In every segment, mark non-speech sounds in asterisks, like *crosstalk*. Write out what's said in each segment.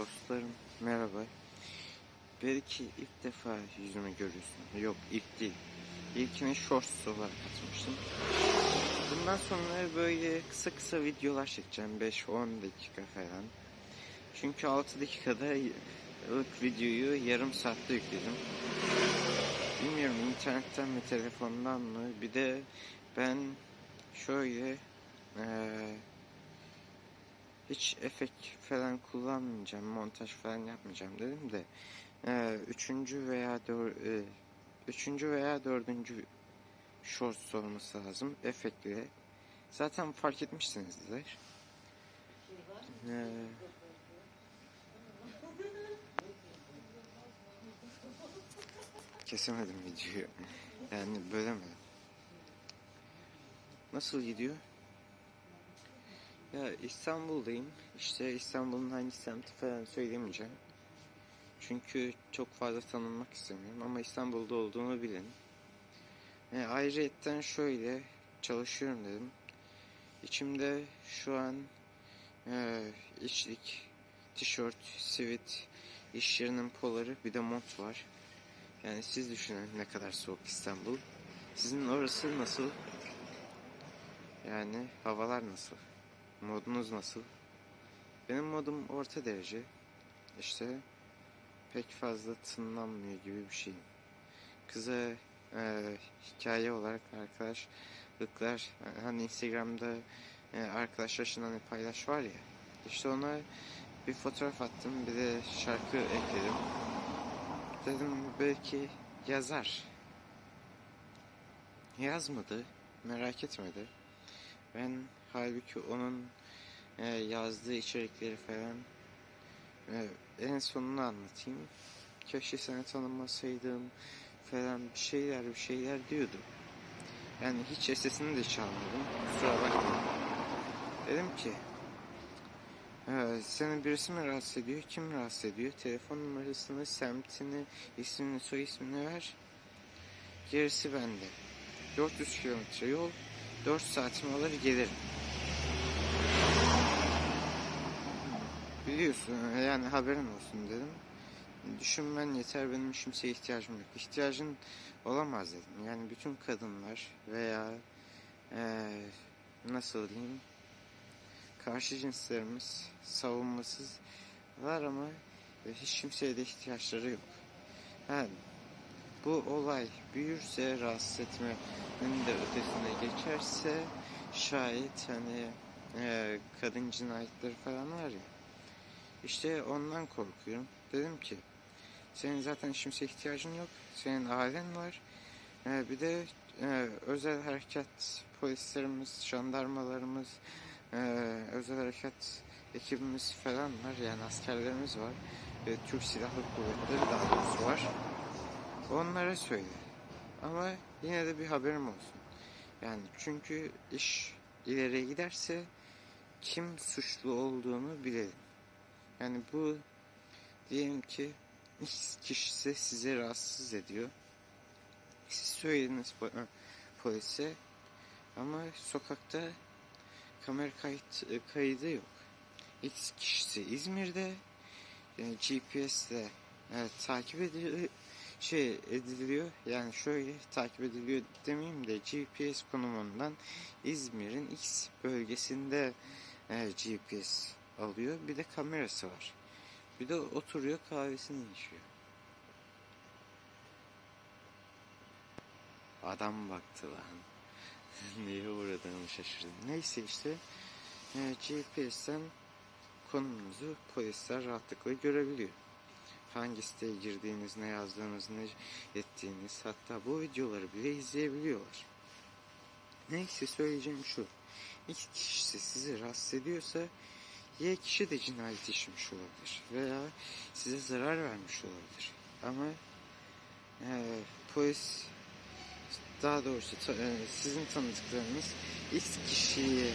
Dostlarım merhaba. Belki ilk defa yüzümü görüyorsun. Yok ilk değil. İlkini shorts olarak atmıştım. Bundan sonra böyle kısa kısa videolar çekeceğim. 5-10 dakika falan. Çünkü 6 dakikada ilk videoyu yarım saatte yükledim. Bilmiyorum internetten mi telefondan mı? Bir de ben şöyle eee hiç efekt falan kullanmayacağım, montaj falan yapmayacağım dedim de e, üçüncü veya dör, e, üçüncü veya dördüncü shorts olması lazım efektli. Zaten fark etmişsinizdir. E, kesemedim videoyu. Yani bölemedim. Nasıl gidiyor? Ya İstanbul'dayım. İşte İstanbul'un hangi semti falan söylemeyeceğim. Çünkü çok fazla tanınmak istemiyorum ama İstanbul'da olduğunu bilin. E, ayrıyetten şöyle çalışıyorum dedim. İçimde şu an e, içlik, tişört, sivit, iş yerinin poları bir de mont var. Yani siz düşünün ne kadar soğuk İstanbul. Sizin orası nasıl? Yani havalar nasıl? Modunuz nasıl? Benim modum orta derece. İşte pek fazla tınlanmıyor gibi bir şeyim. Kıza e, hikaye olarak arkadaşlıklar hani Instagram'da e, arkadaşlar hani paylaş var ya işte ona bir fotoğraf attım bir de şarkı ekledim. Dedim belki yazar. Yazmadı. Merak etmedi. Ben halbuki onun e, yazdığı içerikleri falan e, en sonunu anlatayım. Keşke seni tanımasaydım falan bir şeyler bir şeyler diyordu. Yani hiç sesini de çalmadım. Kusura bakma. Dedim ki e, seni birisi mi rahatsız ediyor? Kim rahatsız ediyor? Telefon numarasını, semtini, ismini, soy ismini ver. Gerisi bende. 400 kilometre yol 4 saatimi alır gelirim. Biliyorsun yani haberin olsun dedim. Düşünmen yeter benim kimseye ihtiyacım yok. İhtiyacın olamaz dedim. Yani bütün kadınlar veya eee, nasıl diyeyim karşı cinslerimiz savunmasızlar ama hiç kimseye de ihtiyaçları yok. Ha, bu olay büyürse rahatsız etmenin de ötesine geçerse şayet hani e, kadın cinayetleri falan var ya işte ondan korkuyorum. Dedim ki senin zaten kimseye ihtiyacın yok. Senin ailen var. E, bir de e, özel harekat polislerimiz, jandarmalarımız, e, özel harekat ekibimiz falan var. Yani askerlerimiz var. Ve Türk Silahlı Kuvvetleri daha doğrusu var. Onlara söyle. Ama yine de bir haberim olsun. Yani çünkü iş ileriye giderse kim suçlu olduğunu bilelim. Yani bu diyelim ki X kişisi sizi rahatsız ediyor. Siz söylediniz po- polise ama sokakta kamera kayıt, kaydı yok. X kişisi İzmir'de yani GPS'le evet, takip ediliyor şey ediliyor yani şöyle takip ediliyor demeyeyim de GPS konumundan İzmir'in X bölgesinde e, GPS alıyor. Bir de kamerası var. Bir de oturuyor kahvesini içiyor. Adam baktı lan. *laughs* Neye uğradığını şaşırdım neyse işte e, GPS'ten konumunuzu polisler rahatlıkla görebiliyor. Hangi siteye girdiğiniz, ne yazdığınız, ne ettiğiniz hatta bu videoları bile izleyebiliyorlar. Neyse söyleyeceğim şu. X kişisi sizi rahatsız ediyorsa Y kişi de cinayet işlemiş olabilir veya size zarar vermiş olabilir. Ama e, polis daha doğrusu ta, e, sizin tanıdıklarınız X kişiyi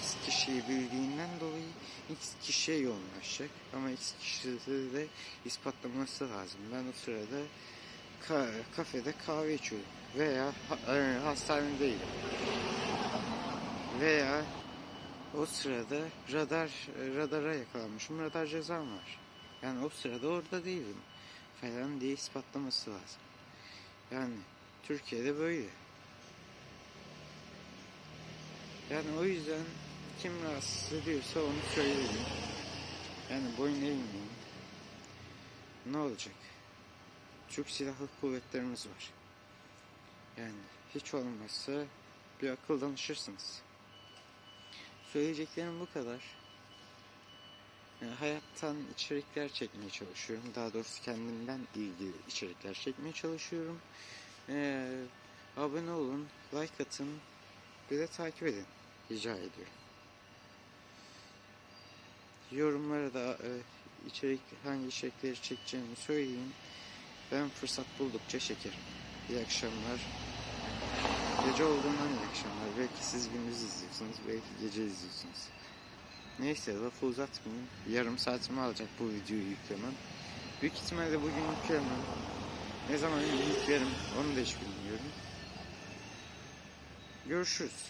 X kişiyi bildiğinden dolayı X kişiye yoğunlaşacak. Ama X kişide de ispatlaması lazım. Ben o sırada ka kafede kahve içiyorum. Veya ha e, hastanedeyim. Veya o sırada radar radara yakalanmışım. Radar cezam var. Yani o sırada orada değilim falan diye ispatlaması lazım. Yani Türkiye'de böyle. Yani o yüzden kim rahatsız ediyorsa onu söyleyin. Yani boyun eğmeyin. Ne olacak? Türk Silahlı Kuvvetlerimiz var. Yani hiç olmazsa bir akıl danışırsınız. Söyleyeceklerim bu kadar. Hayattan içerikler çekmeye çalışıyorum. Daha doğrusu kendimden ilgili içerikler çekmeye çalışıyorum. Ee, abone olun, like atın, bir de takip edin. Rica ediyorum. Yorumlara da e, içerik hangi içerikleri çekeceğimi söyleyin. Ben fırsat buldukça çekerim. İyi akşamlar. Gece olduğundan iyi akşamlar. Belki siz gündüz izliyorsunuz, belki gece izliyorsunuz. Neyse lafı uzatmayayım. Yarım saatimi alacak bu videoyu yüklemem. Büyük ihtimalle bugün yüklemem. Ne zaman yüklerim onu da hiç bilmiyorum. Görüşürüz.